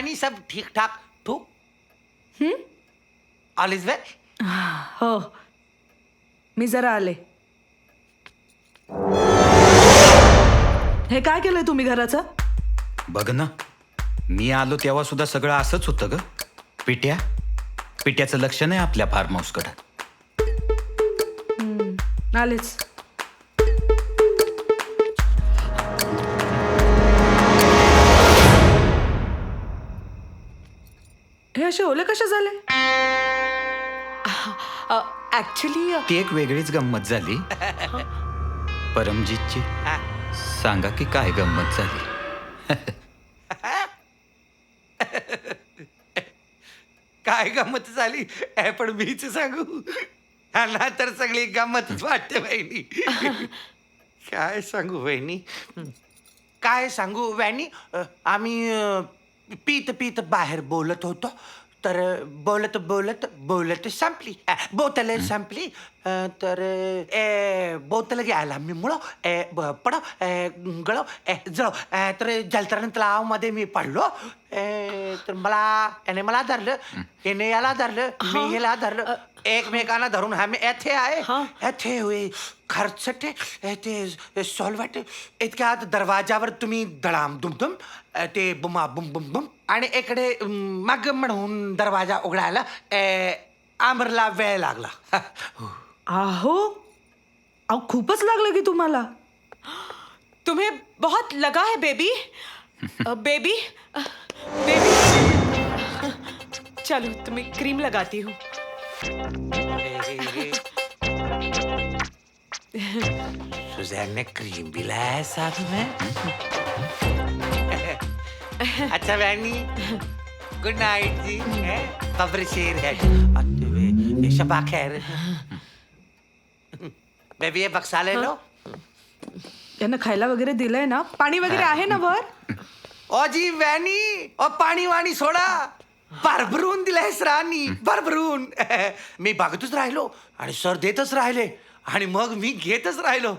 वैनी सब ठीक ठाक तू? All is वेल हो. मी जरा आले. हे काय केलंय तुम्ही घराचं? बघ ना मी आलो तेव्हा सुद्धा सगळं असंच होतं ग. पिट्या? पिट्याचं लक्ष नाही आपल्या फार्म हाऊसकडं आलेच. हे असे ओले कसे झाले? ऍक्च्युली ती एक वेगळीच गंमत झाली. परमजीतची. सांगा की काय गंमत झाली? काय गंमत झाली? हे पण मीच सांगू? ना तर सगळी गंमतच वाटते वहिनी. काय सांगू वहिनी? काय सांगू वहिनी? अ, आम्ही पीत पीत बाहेर बोलत होतो तर बोलत बोलत बोलत संपली अ, बोतल संपली अ, तर ए बोतल घ्यायला मी मुळो ए ब- पडो ए गळो ए जळो ए, तर जलतरण तलावामध्ये मी पडलो ए, तर मला याने मला धरलं याने याला धरलं मी याला धरलं एकमेकांना धरून आम्ही येथे आहे येथे होय खर्चटे ते सॉल्वट इतक्यात दरवाजावर तुम्ही दडाम दुमदुम अ, ते बुमा बुम बुम बुम आणि इकडे मग म्हणून दरवाजा उघडायला ए, आमरला वेळ लागला आहो अहो खूपच लागलं की तुम्हाला तुम्हें बहुत लगा है बेबी बेबी बेबी चलो तुम्हें क्रीम लगाती हूँ। सुजैन ने क्रीम भी लाया है साथ में। अच्छा बहनी। Good night ji. खबर शेर है। अच्छा, शबा खैर। बेबी ये बक्सा ले लो। यांना खायला वगैरे दिलंय ना? पाणी वगैरे आहे ना वर? ओ जी वॅनी ओ पाणी वाणी सोडा। भरभरून दिलंय सरांनी भरभरून. मी बघतच राहिलो आणि सर देतच राहिले आणि मग मी घेतच राहिलो.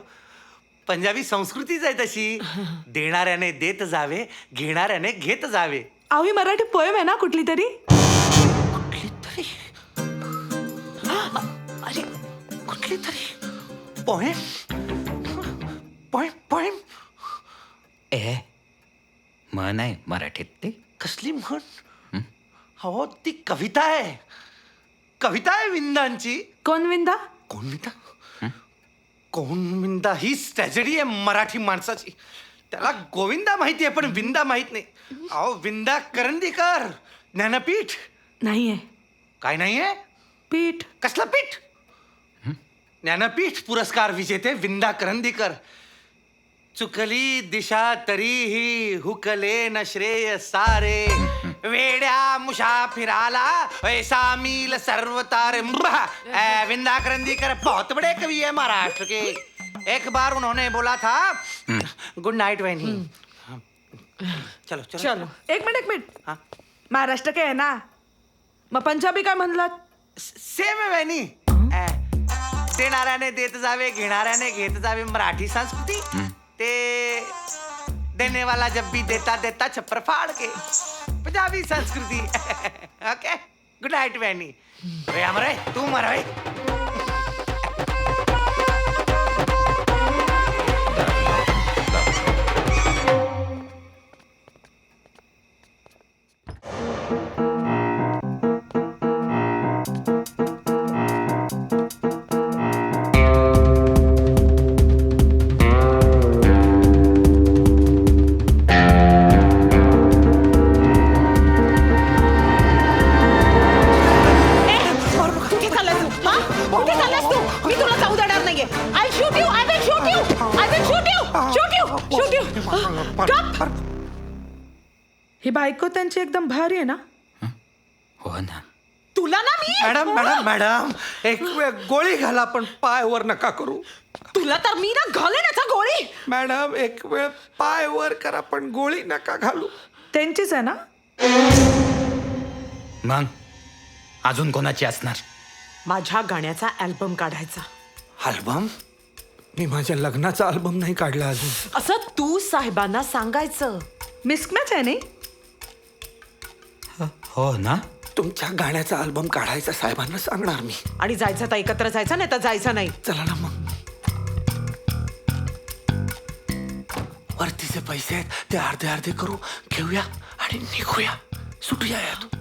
पंजाबी संस्कृतीच आहे तशी. देणाऱ्याने देत जावे घेणाऱ्याने घेत जावे. अहो ही मराठी पोयम आहे ना कुठली तरी? कुठली तरी? अरे कुठली तरी? पोहेम पोहेम पोहेम ए म्हण आहे मराठीत ते. कसली म्हण? हो? ती कविता आहे. कविता आहे विंदांची. कोण विंदा? कोण विंदा? कोण विंदा? ही ट्रॅजेडी आहे मराठी माणसाची. त्याला गोविंदा माहिती आहे पण विंदा माहीत नाही. अहो विंदा करंदीकर ज्ञानपीठ. नाहीये काय नाहीये पीठ. कसलं पीठ? ज्ञानपीठ पुरस्कार विजेते विंदा करंदीकर. चुकली दिशा तरीही हुकले न श्रेय सारे. वेड्या मुसाफिराला ऐसा मील सर्व तारे म्बा। विंदा करंदीकर बहुत बड़े कवि है महाराष्ट्र के. एक बार उन्होंने बोला था गुड नाइट वैनी. चलो चलो चलो एक मिनिट एक मिनिट। हा. महाराष्ट्र काय आहे ना? मग पंजाबी काय म्हणलात? सेम आहे वहिनी अ, देणाऱ्याने देत जावे घेणाऱ्याने घेत जावे मराठी संस्कृती. ते देने वाला जब भी देता देता छप्पर फाड़ के। पंजाबी संस्कृती। ओके गुड नाइट वैनी रे अमरे तू मर भाई ही बायको त्यांची एकदम भारी आहे ना? हो? ना. तुला ना मी? Madam madam madam. एक वेळ गोळी घाला पण पाय वर नका करू. तुला तर मी ना घालेन आता गोळी. मॅडम एक वेळ पाय वर करा पण गोळी नका घालू. त्यांचीच आहे ना? मग? अजून कोणाची असणार? माझ्या गाण्याचा अल्बम काढायचा. अल्बम मी माझ्या लग्नाचा अल्बम नाही काढला अजून. असं तू साहेबांना सांगायचं. मिसमॅच आहे नाही? हो ना? तुमच्या गाण्याचा अल्बम काढायचा साहेबांना सांगणार मी. आणि जायचं तर एकत्र जायचं नाही तर जायचं नाही. चला ना मग. वरतीचे पैसे आहेत ते अर्धे अर्धे करू घेऊया आणि निघूया. सुटूया यात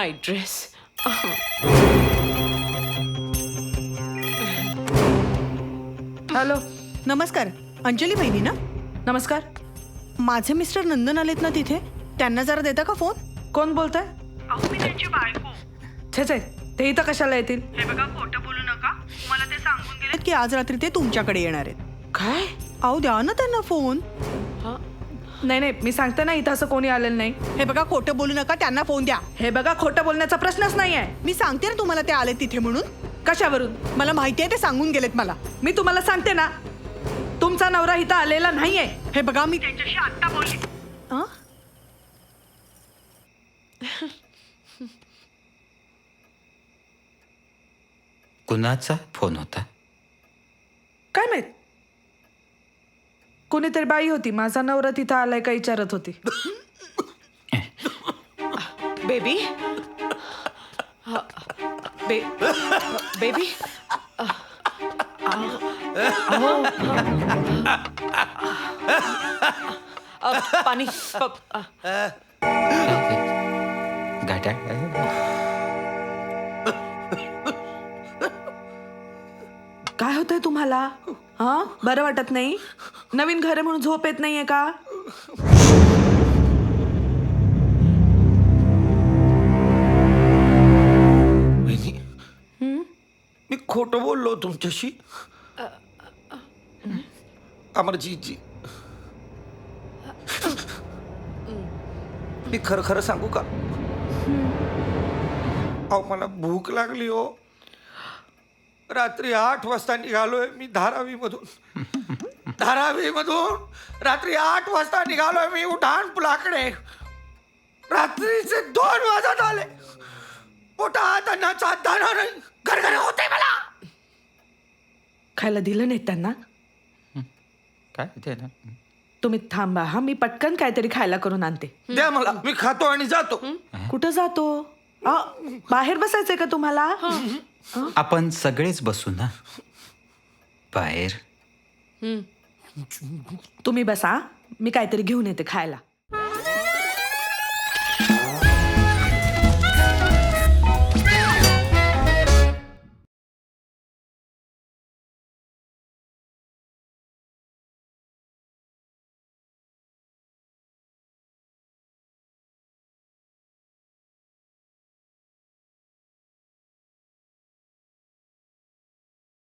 नाईट ड्रेस हॅलो नमस्कार. अंजली बहिणी ना? नमस्कार. माझे मिस्टर नंदन आलेत ना तिथे? त्यांना जरा देता का फोन? कोण बोलताय? छे छे ते इथं कशाला येतील? की आज रात्री ते तुमच्याकडे येणार आहेत. काय? अहो द्या ना त्यांना फोन. नाही नाही मी सांगते ना इथं असं कोणी आलेलं नाही. हे बघा खोटं बोलू नका त्यांना फोन द्या. हे बघा खोटं बोलण्याचा प्रश्नच नाही आहे मी सांगते ना तुम्हाला ते आले तिथे म्हणून. कशावरून? मला माहिती आहे ते सांगून गेलेत मला. मी तुम्हाला सांगते ना तुमचा नवरा इथं आलेला नाहीये. हे बघा मी त्यांच्याशी आता बोलले. कुणाचा फोन होता? काय माहीत? कोणीतरी बाई होती. माझा नवरा तिथं आलाय का विचारत होती. बेबी? बे बेबी? पाणी काय होतंय तुम्हाला? हा? बरं वाटत नाही? नवीन घर म्हणून झोप येत नाहीये का? वहिनी मी खोटं बोललो तुमच्याशी. अमरजीतजी. मी खरं खरं सांगू का? अहो मला भूक लागली हो. रात्री आठ वाजता निघालोय मी धारावी मधून धारावी मधून रात्री आठ वाजता निघालोय मी उड्डाण पुलाकडे. रात्रीचे दोन वाजत आले. पोटात अन्नाचा दाना नाही गरगर होते मला. खायला दिलं नाही त्यांना? काय ते ना? तुम्ही थांबा हा मी पटकन काहीतरी खायला करून आणते. द्या मला मी खातो आणि जातो. कुठं जातो? अ, बाहेर बसायचंय का तुम्हाला? आपण सगळेच बसू ना? बाहेर. तुम्ही बसा मी काहीतरी घेऊन येते खायला.